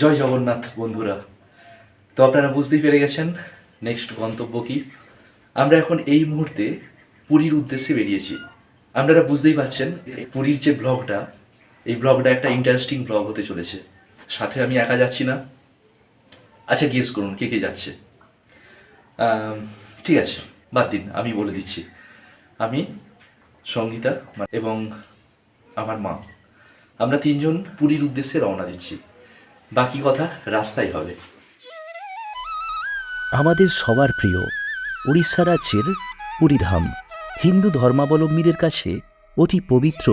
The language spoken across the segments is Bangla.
জয় জগন্নাথ বন্ধুরা। তো আপনারা বুঝতেই পেরে গেছেন নেক্সট গন্তব্য কি। আমরা এখন এই মুহূর্তে পুরীর উদ্দেশ্যে বেরিয়েছি। আপনারা বুঝতেই পারছেন পুরীর যে ব্লগটা, এই ব্লগটা একটা ইন্টারেস্টিং ব্লগ হতে চলেছে। সাথে আমি একা যাচ্ছি না। আচ্ছা গেস করুন, কে কে যাচ্ছে? ঠিক আছে, বাদ দিন, আমি বলে দিচ্ছি। আমি, সঙ্গীতা এবং আমার মা। আমরা তিনজন পুরীর উদ্দেশ্যে রওনা দিচ্ছি। বাকি কথা রাস্তায় হবে। আমাদের সবার প্রিয় উড়িষ্যা রাজ্যের পুরীধাম হিন্দু ধর্মাবলম্বীদের কাছে অতি পবিত্র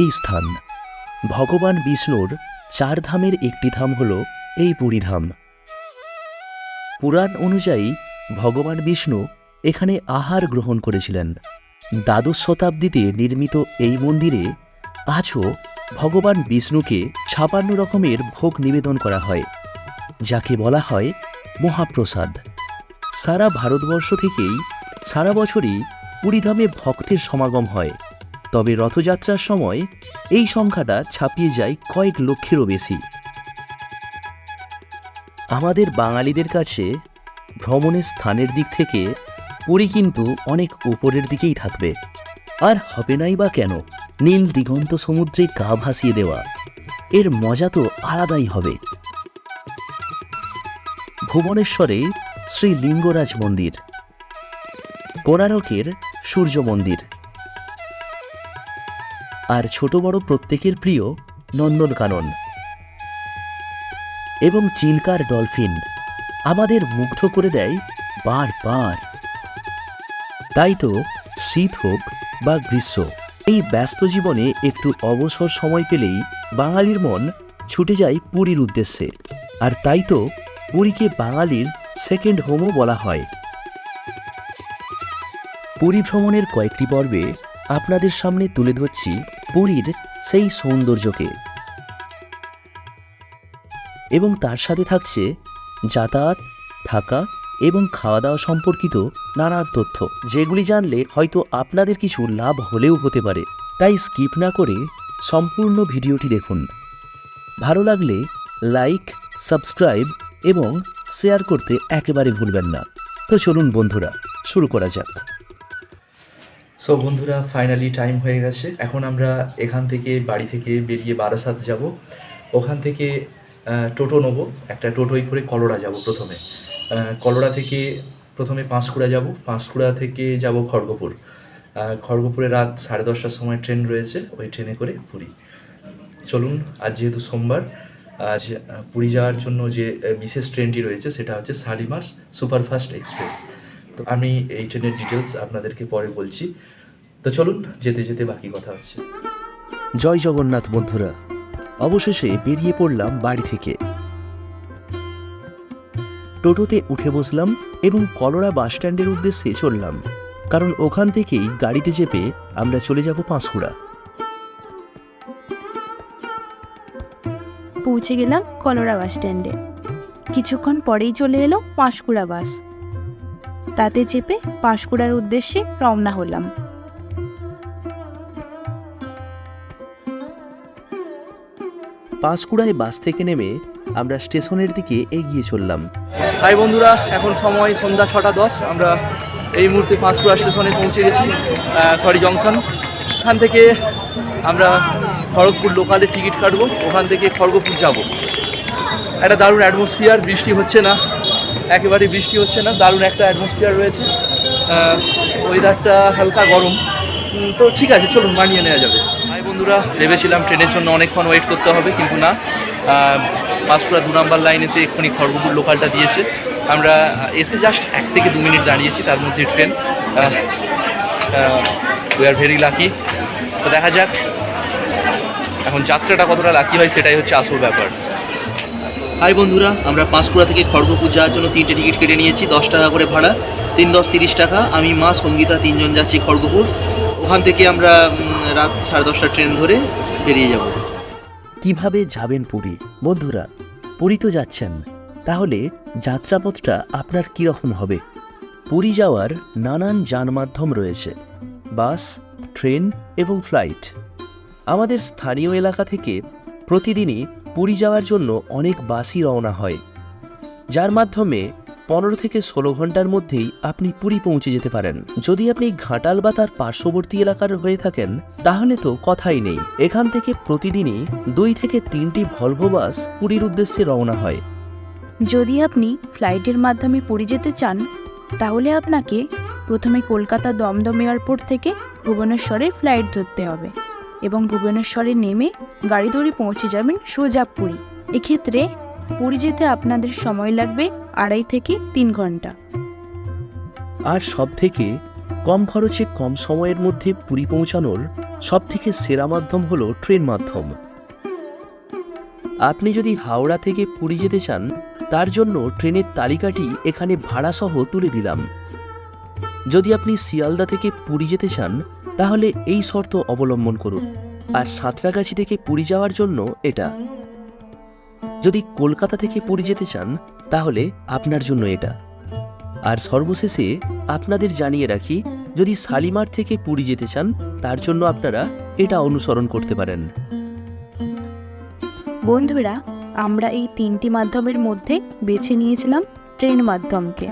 এই স্থান। ভগবান বিষ্ণুর চার ধামের একটি ধাম হল এই পুরীধাম। পুরাণ অনুযায়ী ভগবান বিষ্ণু এখানে আহার গ্রহণ করেছিলেন। দ্বাদশ শতাব্দীতে নির্মিত এই মন্দিরে আজও ভগবান বিষ্ণুকে ছাপান্ন রকমের ভোগ নিবেদন করা হয়, যাকে বলা হয় মহাপ্রসাদ। সারা ভারতবর্ষ থেকেই সারা বছরই পুরীধামে ভক্তের সমাগম হয়, তবে রথযাত্রার সময় এই সংখ্যাটা ছাপিয়ে যায় কয়েক লক্ষেরও বেশি। আমাদের বাঙালিদের কাছে ভ্রমণের স্থানের দিক থেকে পুরী কিন্তু অনেক উপরের দিকেই থাকবে, আর হবে নাই বা কেন? নীল দিগন্ত সমুদ্রে গা ভাসিয়ে দেওয়া। এর মজা তো আলাদাই হবে। ভুবনেশ্বরে শ্রী লিঙ্গরাজ মন্দির। কোণারকের সূর্য মন্দির। আর ছোট বড় প্রত্যেকের প্রিয় নন্দনকানন। এবং চিল্কার ডলফিন। আমাদের মুগ্ধ করে দেয় বারবার। তাই তো শীত হোক বা গ্রীষ্ম। এই ব্যস্ত জীবনে একটু অবসর সময় পেলেই বাঙালির মন ছুটে যায় পুরীর উদ্দেশ্যে। আর তাই তো পুরীকে বাঙালির সেকেন্ড হোমও বলা হয়। পুরী ভ্রমণের কয়েকটি পর্বে আপনাদের সামনে তুলে ধরছি পুরীর সেই সৌন্দর্যকে। এবং তার সাথে থাকছে যাতায়াত, থাকা এবং খাওয়া দাওয়া সম্পর্কিত নানা তথ্য। যেগুলি জানলে হয়তো আপনাদের কিছু লাভ হলেও হতে পারে। তাই স্কিপ না করে সম্পূর্ণ ভিডিওটি দেখুন। ভালো লাগলে লাইক, সাবস্ক্রাইব এবং শেয়ার করতে একেবারে ভুলবেন না। তো চলুন বন্ধুরা, শুরু করা যাক। সো বন্ধুরা ফাইনালি টাইম হয়ে গেছে। এখন আমরা এখান থেকে বাড়ি থেকে বেরিয়ে বারাসাত যাব। ওখান থেকে টোটো নেব। একটা টোটোই করে কলোরা যাব প্রথমে। কলোরা থেকে প্রথমে পাঁশকুড়া যাব। পাঁশকুড়া থেকে যাব খড়গপুর। খড়গপুরে রাত সাড়ে দশটার সময় ট্রেন রয়েছে। ওই ট্রেনে করে পুরী। চলুন, আজ যেহেতু সোমবার, আজ পুরী যাওয়ার জন্য যে বিশেষ ট্রেনটি রয়েছে, সেটা হচ্ছে শালিমার সুপারফাস্ট এক্সপ্রেস। তো আমি এই ট্রেনের ডিটেলস আপনাদেরকে পরে বলছি। তো চলুন, যেতে যেতে বাকি কথা হচ্ছে। জয় জগন্নাথ বন্ধুরা। অবশেষে বেরিয়ে পড়লাম বাড়ি থেকে। টোটোতে উঠে বসলাম এবং কলোরা বাসস্ট্যান্ডের উদ্দেশ্যে চললাম। কারণ ওখান থেকেই গাড়িতে চেপে আমরা চলে যাব পাঁশকুড়া। পৌঁছে গেলাম কলোরা বাস স্ট্যান্ডে কিছুক্ষণ পরেই চলে এলো পাঁশকুড়া বাস। তাতে চেপে পাঁশকুড়ার উদ্দেশ্যে রওনা হলাম। পাঁশকুড়ায় বাস থেকে নেমে আমরা স্টেশনের দিকে এগিয়ে চললাম। হাই বন্ধুরা, এখন সময় সন্ধ্যা ছটা দশ। আমরা এই মুহূর্তে পাঁশকুড়া স্টেশনে পৌঁছে গেছি সরি জংশন। এখান থেকে আমরা খড়গপুর লোকালে টিকিট কাটবো, ওখান থেকে খড়গপুর যাব। একটা দারুণ অ্যাটমসফিয়ার বৃষ্টি হচ্ছে না, একেবারে বৃষ্টি হচ্ছে না, দারুণ একটা অ্যাটমসফিয়ার রয়েছে। ওয়েদারটা হালকা গরম। তো ঠিক আছে, চলুন, মানিয়ে নেওয়া যাবে। বন্ধুরা ভেবেছিলাম ট্রেনের জন্য অনেকক্ষণ ওয়েট করতে হবে কিন্তু না। আহ, পাঁশকুড়া দু নম্বর লাইনেতে এক্ষুনি খড়গপুর লোকালটা দিয়েছে। আমরা এসে জাস্ট এক থেকে দু মিনিট দাঁড়িয়েছি তার মধ্যে train we are very lucky তো দেখা যাক এখন যাত্রাটা কতটা লাকি হয় সেটাই হচ্ছে আসল ব্যাপার। হাই বন্ধুরা আমরা পাঁশকুড়া থেকে খড়গপুর যাওয়ার জন্য তিনটে টিকিট কেটে নিয়েছি দশ টাকা করে ভাড়া। তিন দশ তিরিশ টাকা। আমি মা সঙ্গীতা তিনজন যাচ্ছি খড়গপুর। ওখান থেকে আমরা রাত সাড়ে দশটা ট্রেন ধরে বেরিয়ে যাব। কীভাবে যাবেন পুরী? বন্ধুরা, পুরী তো যাচ্ছেন। তাহলে যাত্রাপথটা আপনার কীরকম হবে? পুরী যাওয়ার নানান যানমাধ্যম রয়েছে। বাস, ট্রেন এবং ফ্লাইট। আমাদের স্থানীয় এলাকা থেকে প্রতিদিনই পুরী যাওয়ার জন্য অনেক বাসই রওনা হয়। যার মাধ্যমে পনেরো থেকে ষোলো ঘণ্টার মধ্যেই আপনি পুরী পৌঁছে যেতে পারেন। যদি আপনি ঘাটাল বা তার পার্শ্ববর্তী এলাকার হয়ে থাকেন, তাহলে তো কথাই নেই। এখান থেকে প্রতিদিনই দুই থেকে তিনটি ভলভো বাস পুরীর উদ্দেশ্যে রওনা হয়। যদি আপনি ফ্লাইটের মাধ্যমে পুরী যেতে চান, তাহলে আপনাকে প্রথমে কলকাতা দমদম এয়ারপোর্ট থেকে ভুবনেশ্বরে ফ্লাইট ধরতে হবে এবং ভুবনেশ্বরে নেমে গাড়ি ধরে পৌঁছে যাবেন সোজা পুরী। এক্ষেত্রে পুরী যেতে আপনাদের সময় লাগবে আড়াই থেকে তিন ঘণ্টা। আর সব থেকে কম খরচে কম সময়ের মধ্যে পুরী পৌঁছানোর সব থেকে সেরা মাধ্যম হলো ট্রেন মাধ্যম। আপনি যদি হাওড়া থেকে পুরী যেতে চান, তার জন্য ট্রেনের তালিকাটি এখানে ভাড়াসহ তুলে দিলাম। যদি আপনি শিয়ালদা থেকে পুরী যেতে চান, তাহলে এই শর্ত অবলম্বন করুন। আর সাঁতরাগাছি থেকে পুরী যাওয়ার জন্য এটা। যদি কলকাতা থেকে পুরী যেতে চান তাহলে আপনার জন্য এটা। আর সর্বশেষে আপনাদের জানিয়ে রাখি যদি শালিমার থেকে পুরী যেতে চান তার জন্য আপনারা এটা অনুসরণ করতে পারেন। বন্ধুরা আমরা এই তিনটি মাধ্যমের মধ্যে বেছে নিয়েছিলাম ট্রেন মাধ্যমকে।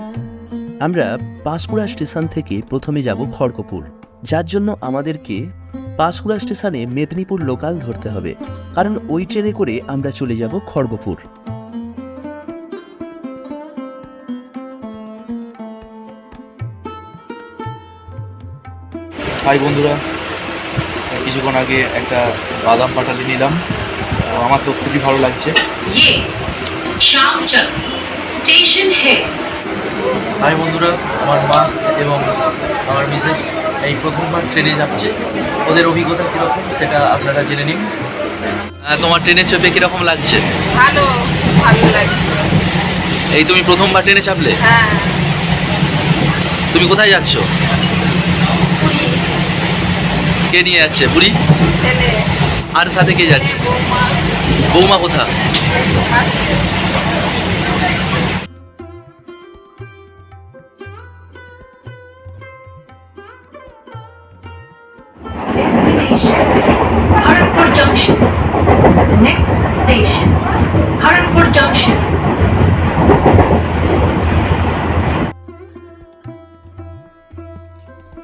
আমরা পাঁশকুড়া স্টেশন থেকে প্রথমে যাব খড়গপুর। যার জন্য আমাদেরকে পাঁশকুড়া স্টেশনে মেদিনীপুর লোকাল ধরতে হবে। কারণ ওই ট্রেনে করে আমরা চলে যাব খড়গপুর। হাই বন্ধুরা কিছুক্ষণ আগে একটা বাদাম পাটালি নিলাম। আমার তো খুবই ভালো লাগছে। হাই বন্ধুরা আমার মা এবং আমার মিসেস এই প্রথমবার ট্রেনে যাচ্ছে। ওদের অভিজ্ঞতা কীরকম সেটা আপনারা জেনে নিন। তোমার ট্রেনে চেপে কীরকম লাগছে? ভালো ভালো লাগে এই তুমি প্রথমবার ট্রেনে চাপলে? হ্যাঁ। তুমি কোথায় যাচ্ছ? পুরি। কে নিয়ে যাচ্ছে? পুরি? ছেলে। আর সাথে কে যাচ্ছে? বৌমা। বৌমা কোথা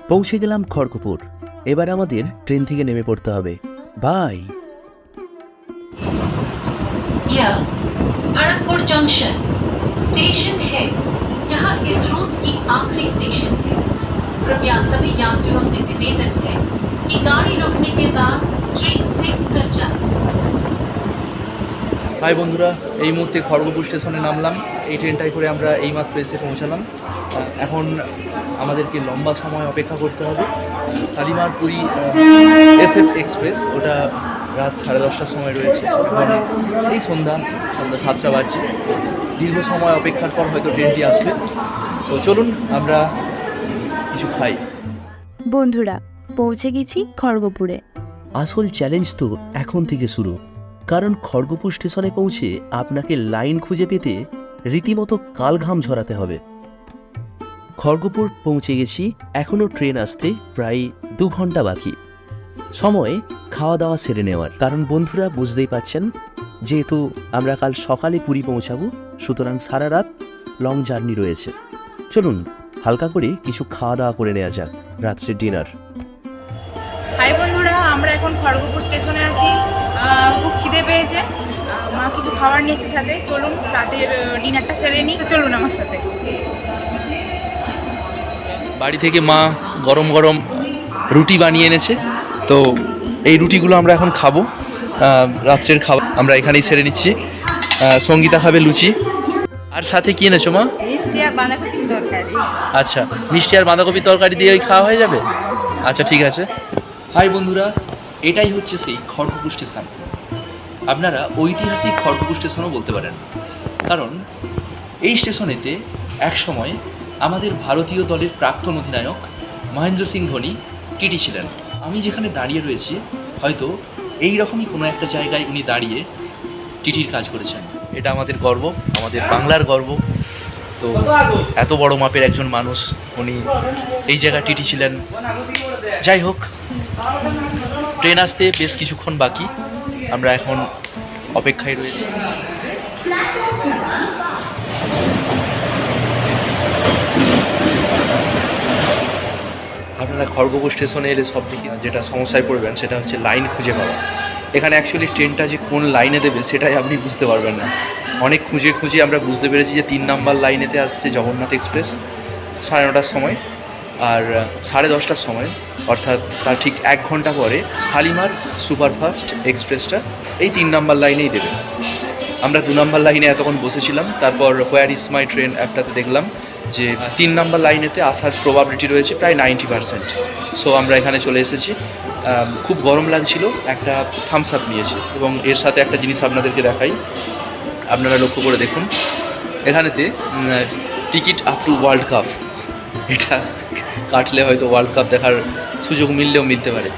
পৌঁছে গেলাম খড়গপুর এবার আমাদের ট্রেন থেকে নেমে পড়তে হবে বাই यह हरनपुर जंक्शन स्टेशन है यहाँ इस रूट की आखिरी स्टेशन है कृपया सभी यात्रियों से निवेदन है कि गाड़ी रुकने के बाद ट्रेन से उतर जाए হাই বন্ধুরা এই মুহূর্তে খড়গপুর স্টেশনে নামলাম। এই ট্রেনটাই করে আমরা এইমাত্র এসে পৌঁছালাম। এখন আমাদেরকে লম্বা সময় অপেক্ষা করতে হবে। Shalimar Puri S F express ওটা রাত সাড়ে দশটার সময় রয়েছে। এখন এই সন্ধ্যা সন্ধ্যা সাতটা বাজছে। দীর্ঘ সময় অপেক্ষার পর হয়তো ট্রেনটি আসবে। তো চলুন আমরা কিছু খাই। বন্ধুরা পৌঁছে গেছি খড়গপুরে। আসল চ্যালেঞ্জ তো এখন থেকে শুরু। কারণ খড়গপুর স্টেশনে পৌঁছে আপনাকে লাইন খুঁজে পেতে রীতিমতো কালঘাম ঝরাতে হবে। খড়গপুর পৌঁছে গেছি এখনও ট্রেন আসতে প্রায় দু ঘণ্টা বাকি। সময় খাওয়া দাওয়া সেরে নেওয়ার। কারণ বন্ধুরা বুঝতেই পাচ্ছেন, যেহেতু আমরা কাল সকালে পুরী পৌঁছাবো, সুতরাং সারা রাত লং জার্নি রয়েছে। চলুন, হালকা করে কিছু খাওয়া দাওয়া করে নেওয়া যাক রাত্রের ডিনার হাই বন্ধুরা আমরা এখন খড়গপুর স্টেশনে আছি। খুব খিদে পেয়েছে। মা কিছু খাবার নিয়ে এসেছে সাথে। চলুন রাতের ডিনারটা সেরে নিই। চলুন আমার সাথে। বাড়ি থেকে মা গরম গরম রুটি বানিয়ে এনেছে। তো এই রুটিগুলো আমরা এখন খাব। রাত্রের খাবার আমরা এখানেই সেরে নিচ্ছি। সঙ্গীতা খাবে লুচি। আর সাথে কি এনেছো মা? মিষ্টি আর বাঁধাকপির তরকারি। আচ্ছা মিষ্টি আর বাঁধাকপির তরকারি দিয়ে ওই খাওয়া হয়ে যাবে? আচ্ছা ঠিক আছে। হাই বন্ধুরা, এটাই হচ্ছে সেই খড়গপুর স্টেশন আপনারা ঐতিহাসিক খড়গপুর স্টেশনও বলতে পারেন। কারণ এই স্টেশনেতে এক সময় আমাদের ভারতীয় দলের প্রাক্তন অধিনায়ক মহেন্দ্র সিং ধোনি টিটি ছিলেন। আমি যেখানে দাঁড়িয়ে রয়েছি, হয়তো এই রকমই কোনো একটা জায়গায় উনি দাঁড়িয়ে টিটির কাজ করেছেন। এটা আমাদের গর্ব, আমাদের বাংলার গর্ব। তো এত বড় মাপের একজন মানুষ, উনি এই জায়গা টিটি ছিলেন। যাই হোক ট্রেন আসতে বেশ কিছুক্ষণ বাকি। আমরা এখন অপেক্ষায় রয়েছি। আপনারা খড়গপুর স্টেশনে এলে সব থেকে যেটা সমস্যায় পড়বেন সেটা হচ্ছে লাইন খুঁজে পাওয়া। এখানে অ্যাকচুয়ালি ট্রেনটা যে কোন লাইনে দেবে সেটাই আপনি বুঝতে পারবেন না। অনেক খুঁজে খুঁজে আমরা বুঝতে পেরেছি যে তিন নাম্বার লাইনেতে আসছে জগন্নাথ এক্সপ্রেস, সাড়ে নটার সময়। আর সাড়ে দশটার সময়, অর্থাৎ তার ঠিক এক ঘণ্টা পরে শালিমার সুপারফাস্ট এক্সপ্রেসটা এই তিন নাম্বার লাইনেই দেবে। আমরা দু নাম্বার লাইনে এতক্ষণ বসেছিলাম, তারপর হোয়ার ইস মাই ট্রেন অ্যাপটাতে দেখলাম যে তিন নাম্বার লাইনেতে আসার প্রবাবিলিটি রয়েছে প্রায় নাইনটি পার্সেন্ট সো আমরা এখানে চলে এসেছি। খুব গরম লাগছিল, একটা থামস আপ নিয়েছি এবং এর সাথে একটা জিনিস আপনাদেরকে দেখাই। আপনারা লক্ষ্য করে দেখুন। এখানেতে ticket up to world cup এটা কাটলে হয়তো ওয়ার্ল্ড কাপ দেখার সুযোগ মিললেও মিলতে পারে।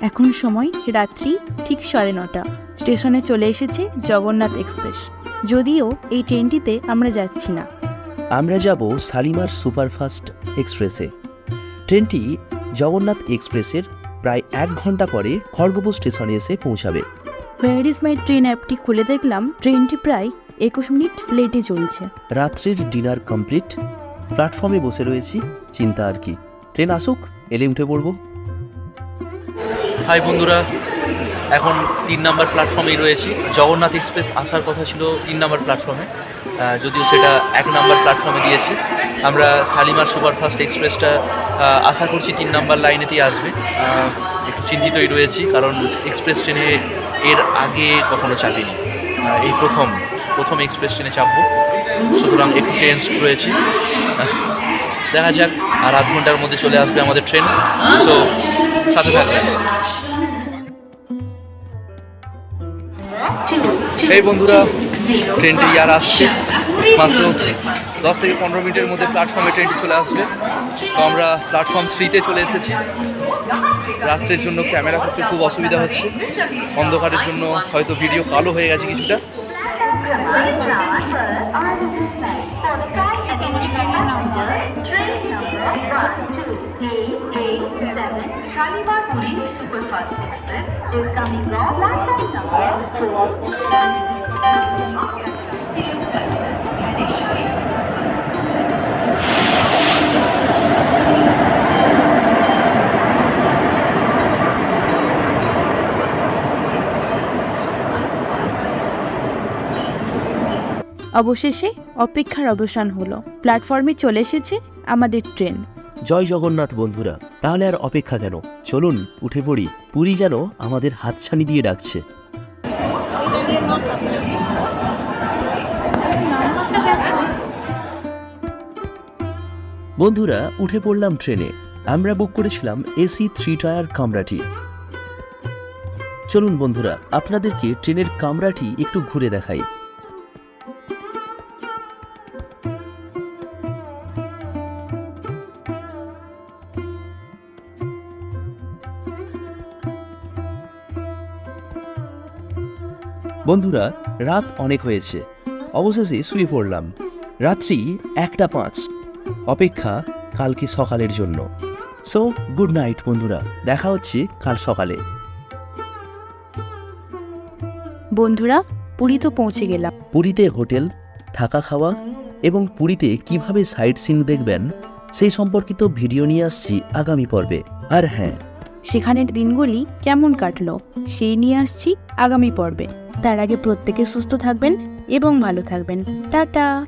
এখন সময় রাত্রি ঠিক সাড়ে নটা। স্টেশনে চলে এসেছে জগন্নাথ এক্সপ্রেস। যদিও এই ট্রেনটিতে আমরা যাচ্ছি না। আমরা যাব শালিমার সুপারফাস্ট এক্সপ্রেসে। ট্রেনটি জগন্নাথ এক্সপ্রেসের প্রায় এক ঘণ্টা পরে খড়গপুর স্টেশনে এসে পৌঁছাবে। হোয়ার ইজ মাই ট্রেন অ্যাপটি খুলে দেখলাম ট্রেনটি প্রায় একুশ মিনিট লেটে চলছে। রাত্রির ডিনার কমপ্লিট প্ল্যাটফর্মে বসে রয়েছি চিন্তা আর কি। ট্রেন আসুক এলে উঠে পড়ব। হাই বন্ধুরা এখন তিন নাম্বার প্ল্যাটফর্মেই রয়েছি। জগন্নাথ এক্সপ্রেস আসার কথা ছিল তিন নাম্বার প্ল্যাটফর্মে যদিও সেটা এক নাম্বার প্ল্যাটফর্মে দিয়েছে। আমরা শালিমার সুপারফাস্ট এক্সপ্রেসটা আশা করছি তিন নাম্বার লাইনেতেই আসবে। একটু চিন্তিতই রয়েছি কারণ এক্সপ্রেস ট্রেনে এর আগে কখনো চাপিনি। এই প্রথম প্রথম এক্সপ্রেস ট্রেনে চাপবো। সুতরাং একটু টেন্স রয়েছি। দেখা যাক আর আধ ঘণ্টার মধ্যে চলে আসবে আমাদের ট্রেন। সো সাথে থাকবেন। এই বন্ধুরা ট্রেনটি আর আসছে। মাত্র দশ থেকে পনেরো মিনিটের মধ্যে প্ল্যাটফর্মে ট্রেনটি চলে আসবে। তো আমরা প্ল্যাটফর্ম থ্রিতে চলে এসেছি। রাত্রের জন্য ক্যামেরা করতে খুব অসুবিধা হচ্ছে। অন্ধকারের জন্য হয়তো ভিডিও কালো হয়ে গেছে কিছুটা। Puri অবশেষে অপেক্ষার অবসান হলো। প্ল্যাটফর্মে চলে এসেছে আমাদের ট্রেন। জয় জগন্নাথ বন্ধুরা, তাহলে আর অপেক্ষা কেন? চলুন, উঠে পড়ি। পুরী যেন আমাদের হাতছানি দিয়ে ডাকছে। বন্ধুরা, উঠে পড়লাম ট্রেনে। আমরা বুক করেছিলাম এসি থ্রি টায়ার কামরাটি। চলুন বন্ধুরা, আপনাদেরকে ট্রেনের কামরাটি একটু ঘুরে দেখাই। বন্ধুরা, রাত অনেক হয়েছে। অবশেষে শুয়ে পড়লাম। রাত্রি একটা পাঁচ। অপেক্ষা কালকে সকালের জন্য। সো গুড নাইট বন্ধুরা। দেখা হচ্ছে কাল সকালে। বন্ধুরা পুরী তো পৌঁছে গেলাম। পুরীতে হোটেল থাকা খাওয়া এবং পুরীতে কীভাবে সাইট সিন দেখবেন সেই সম্পর্কিত ভিডিও নিয়ে আসছি আগামী পর্বে। আর হ্যাঁ। সেখানের দিনগুলি কেমন কাটলো সেই নিয়ে আসছি আগামী পর্বে। তার আগে প্রত্যেকে সুস্থ থাকবেন এবং ভালো থাকবেন। টাটা!